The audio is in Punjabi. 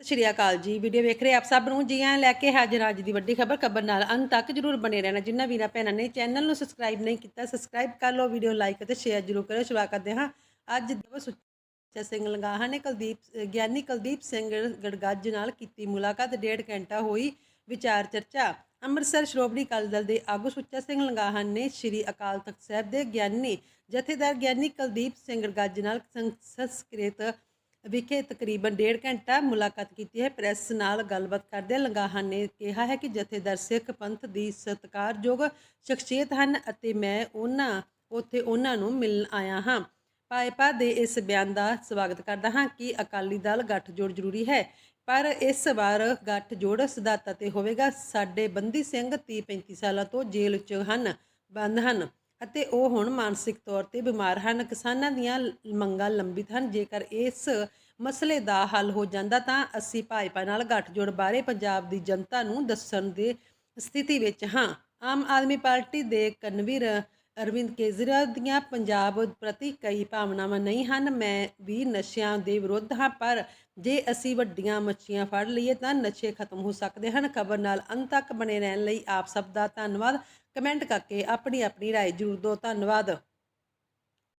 ਸਤਿ ਸ਼੍ਰੀ ਅਕਾਲ ਜੀ। ਵੀਡੀਓ ਵੇਖ ਰਹੇ ਆਪ ਸਭ ਨੂੰ? ਜੀ ਆਇਆਂ ਲੈ ਕੇ ਹਾਜ਼ਰ ਅੱਜ ਦੀ ਵੱਡੀ ਖਬਰ। ਖਬਰ ਨਾਲ ਅੰਤ ਤੱਕ ਜਰੂਰ ਬਣੇ ਰਹਿਣਾ। ਜਿਨ੍ਹਾਂ ਵੀਰਾਂ ਭੈਣਾਂ ਨੇ ਚੈਨਲ ਨੂੰ ਸਬਸਕ੍ਰਾਈਬ ਨਹੀਂ ਕੀਤਾ ਸਬਸਕ੍ਰਾਈਬ ਕਰ ਲਓ, ਵੀਡੀਓ ਲਾਈਕ ਅਤੇ ਸ਼ੇਅਰ ਜਰੂਰ ਕਰੋ ਸ਼ੁਰੂਆਤ ਕਰਦੇ ਹਾਂ। ਅੱਜ ਦਿਵਸ ਸੁੱਚਾ ਸਿੰਘ ਲੰਗਾਹਾ ਨੇ ਕੁਲਦੀਪ ਗਿਆਨੀ ਕੁਲਦੀਪ ਸਿੰਘ ਗੜਗੱਜ ਨਾਲ ਕੀਤੀ ਮੁਲਾਕਾਤ। ਡੇਢ ਘੰਟਾ ਹੋਈ ਵਿਚਾਰ ਚਰਚਾ। ਅੰਮ੍ਰਿਤਸਰ ਸ਼੍ਰੋਮਣੀ ਅਕਾਲੀ ਦਲ ਦੇ ਆਗੂ ਸੁੱਚਾ ਸਿੰਘ ਲੰਗਾਹਾ ਨੇ ਸ੍ਰੀ ਅਕਾਲ ਤਖਤ ਸਾਹਿਬ ਦੇ ਗਿਆਨੀ ਜਥੇਦਾਰ ਗਿਆਨੀ ਕੁਲਦੀਪ ਸਿੰਘ ਗੜਗੱਜ ਨਾਲ ਸੰਸਕ੍ਰਿਤ ਵਿਖੇ ਤਕਰੀਬਨ ਡੇਢ ਘੰਟਾ ਮੁਲਾਕਾਤ ਕੀਤੀ ਹੈ। ਪ੍ਰੈਸ ਨਾਲ ਗੱਲਬਾਤ ਕਰਦੇ ਲੰਗਾਹਾਂ ਨੇ ਕਿਹਾ ਹੈ ਕਿ ਜਥੇਦਾਰ ਸਿੱਖ ਪੰਥ ਦੀ ਸਤਿਕਾਰਯੋਗ ਸ਼ਖਸੀਅਤ ਹਨ ਅਤੇ ਮੈਂ ਉਹਨਾਂ, ਉੱਥੇ ਉਹਨਾਂ ਨੂੰ ਮਿਲਣ ਆਇਆ ਹਾਂ। ਭਾਜਪਾ ਦੇ ਇਸ ਬਿਆਨ ਦਾ ਸਵਾਗਤ ਕਰਦਾ ਹਾਂ ਕਿ ਅਕਾਲੀ ਦਲ ਗੱਠਜੋੜ ਜ਼ਰੂਰੀ ਹੈ, ਪਰ ਇਸ ਵਾਰ ਗੱਠਜੋੜ ਸਿਧਾਂਤਾਂ ਤੇ ਹੋਵੇਗਾ। ਸਾਡੇ ਬੰਦੀ ਸਿੰਘ 30 35 ਸਾਲਾਂ ਤੋਂ ਜੇਲ੍ਹ 'ਚ ਹਨ, ਬੰਦ ਹਨ। ਅਤੇ ਉਹ ਹੁਣ ਮਾਨਸਿਕ ਤੌਰ ਤੇ ਬਿਮਾਰ ਹਨ। ਕਿਸਾਨਾਂ ਦੀਆਂ ਮੰਗਾਂ ਲੰਬਿਤ ਹਨ। ਜੇਕਰ ਇਸ ਮਸਲੇ ਦਾ ਹੱਲ ਹੋ ਜਾਂਦਾ ਤਾਂ ਅਸੀਂ ਭਾਜਪਾ ਨਾਲ ਗੱਠਜੋੜ ਬਾਰੇ ਪੰਜਾਬ ਦੀ ਜਨਤਾ ਨੂੰ ਦੱਸਣ ਦੇ ਸਥਿਤੀ ਵਿੱਚ ਹਾਂ। ਆਮ ਆਦਮੀ ਪਾਰਟੀ ਦੇ ਕਨਵੀਰ ਅਰਵਿੰਦ ਕੇਜਰੀਵਾਲ ਦੀਆਂ ਪੰਜਾਬ ਪ੍ਰਤੀ ਕਈ ਭਾਵਨਾਵਾਂ ਨਹੀਂ ਹਨ। ਮੈਂ ਵੀ ਨਸ਼ਿਆਂ ਦੇ ਵਿਰੁੱਧ ਹਾਂ, ਪਰ ਜੇ ਅਸੀਂ ਵੱਡੀਆਂ ਮੱਛੀਆਂ ਫੜ ਲਈਏ ਤਾਂ ਨਸ਼ੇ ਖਤਮ ਹੋ ਸਕਦੇ ਹਨ। ਖਬਰ ਨਾਲ ਅੰਤ ਤੱਕ ਬਣੇ ਰਹਿਣ ਲਈ ਆਪ ਸਭ ਦਾ ਧੰਨਵਾਦ। ਕਮੈਂਟ ਕਰਕੇ ਆਪਣੀ ਆਪਣੀ رائے ਜ਼ਰੂਰ ਦਿਓ ਧੰਨਵਾਦ